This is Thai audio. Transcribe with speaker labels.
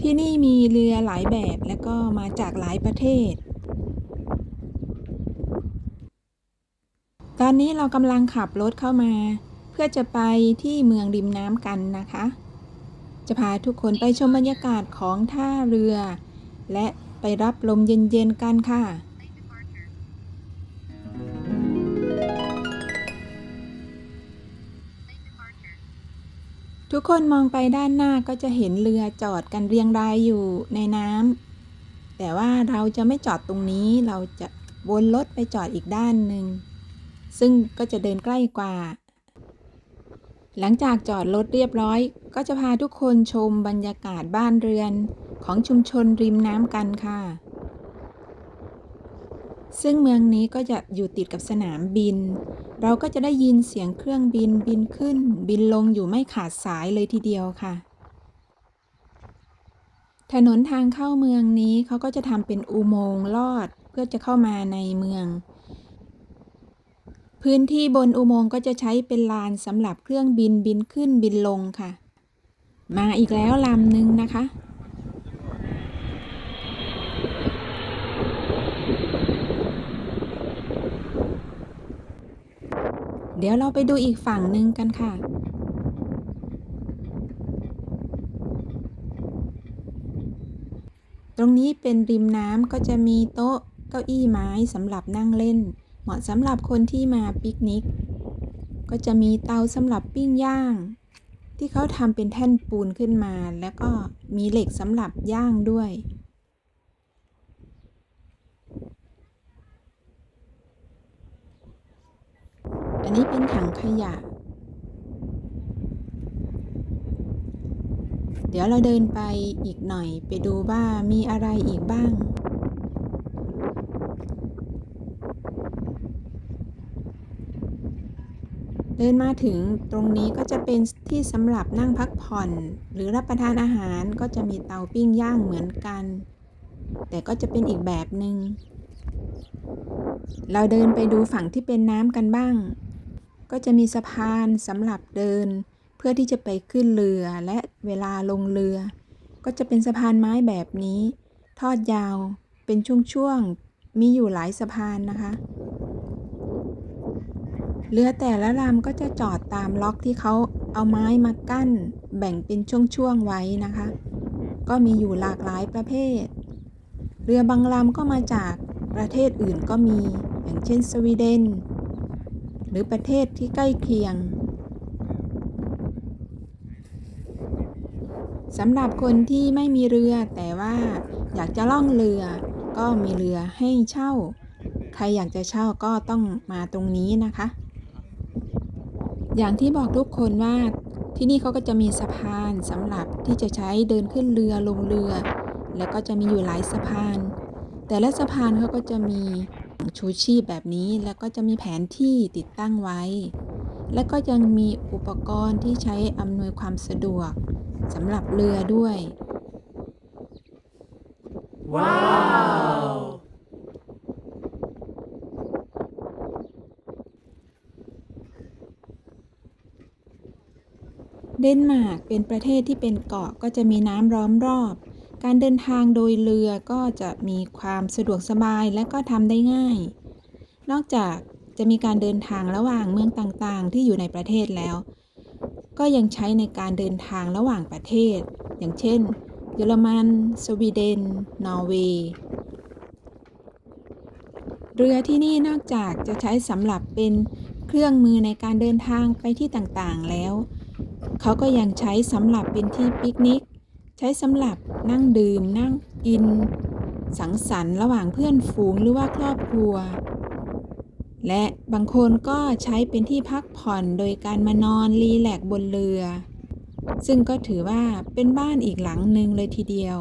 Speaker 1: ที่นี่มีเรือหลายแบบและก็มาจากหลายประเทศ ตอนนี้เรากำลังขับรถเข้ามา เพื่อจะไปที่เมืองริมน้ำกันนะคะ จะพาทุกคนไปชมบรรยากาศของท่าเรือ และไปรับลมเย็นๆกันค่ะ ทุกคนมองไปด้านหน้าก็จะเห็นเรือจอดกันเรียงรายอยู่ในน้ำแต่ว่าเราจะไม่จอดตรงนี้เราจะวนรถไปจอดอีกด้านหนึ่ง ซึ่งก็จะเดินใกล้กว่า หลังจากจอดรถเรียบร้อย ก็จะพาทุกคนชมบรรยากาศบ้านเรือนของชุมชนริมน้ำกันค่ะ ซึ่งเมืองนี้ก็จะอยู่ติดกับสนามบิน เราก็จะได้ยินเสียงเครื่องบินบินขึ้น บินลงอยู่ไม่ขาดสายเลยทีเดียวค่ะ ถนนทางเข้าเมืองนี้เขาก็จะทำเป็นอุโมงค์ลอดเพื่อจะเข้ามาในเมือง พื้นที่บนอุโมงค์ก็จะใช้เป็นลานสำหรับเครื่องบินบินขึ้นบินลงค่ะ มาอีกแล้วลำหนึ่งนะคะ เดี๋ยวเราไปดูอีกฝั่งหนึ่งกันค่ะ ตรงนี้เป็นริมน้ำก็จะมีโต๊ะเก้าอี้ไม้สำหรับนั่งเล่น เหมาะสำหรับคนที่มาปิกนิก ก็จะมีเตาสำหรับปิ้งย่าง ที่เขาทำเป็นแท่นปูนขึ้นมา แล้วก็มีเหล็กสำหรับย่างด้วย นนี้เป็นถังขยะ เดี๋ยวเราเดินไปอีกหน่อยไปดูว่ามีอะไรอีกบ้าง เดินมาถึงตรงนี้ก็จะเป็นที่สำหรับนั่งพักผ่อน หรือรับประทานอาหารก็จะมีเตาปิ้งย่างเหมือนกัน แต่ก็จะเป็นอีกแบบหนึง่งเราเดินไปดูฝั่งที่เป็นน้ำกันบ้าง ก็จะมีสะพานสำหรับเดิน เพื่อที่จะไปขึ้นเรือและเวลาลงเรือ ก็จะเป็นสะพานไม้แบบนี้ ทอดยาวเป็นช่วงๆมีอยู่หลายสะพานนะคะเรือแต่ละลำก็จะจอดตามล็อกที่เขาเอาไม้มากั้น แบ่งเป็นช่วงๆไว้นะคะ ก็มีอยู่หลากหลายประเภท เรือบางลำก็มาจากประเทศอื่นก็มี อย่างเช่นสวีเดน หรือประเทศที่ใกล้เคียงสำหรับคนที่ไม่มีเรือแต่ว่าอยากจะล่องเรือ ก็มีเรือให้เช่า ใครอยากจะเช่าก็ต้องมาตรงนี้นะคะ อย่างที่บอกทุกคนว่าที่นี่เขาก็จะมีสะพานสำหรับที่จะใช้เดินขึ้นเรือลงเรือ แล้วก็จะมีอยู่หลายสะพาน แต่ละสะพานเขาก็จะมี ชูชีพแบบนี้แล้วก็จะมีแผนที่ติดตั้งไว้ และก็ยังมีอุปกรณ์ที่ใช้อำนวยความสะดวกสำหรับเรือด้วย ว้าวเดนมาร์กเป็นประเทศที่เป็นเกาะก็จะมีน้ำล้อมรอบ การเดินทางโดยเรือก็จะมีความสะดวกสบายและก็ทำได้ง่าย นอกจากจะมีการเดินทางระหว่างเมืองต่างๆ ที่อยู่ในประเทศแล้ว ก็ยังใช้ในการเดินทางระหว่างประเทศ อย่างเช่น เยอรมัน สวีเดน นอร์เวย์ เรือที่นี่นอกจากจะใช้สำหรับเป็นเครื่องมือในการเดินทางไปที่ต่างๆแล้ว เขาก็ยังใช้สำหรับเป็นที่ปิกนิก ช้สำหรับนั่งดื่มนั่งกิน สังสรรค์ระหว่างเพื่อนฝูงหรือว่าครอบครัว และบางคนก็ใช้เป็นที่พักผ่อนโดยการมานอนรีแลกบนเรือ ซึ่งก็ถือว่าเป็นบ้านอีกหลังหนึ่งเลยทีเดียว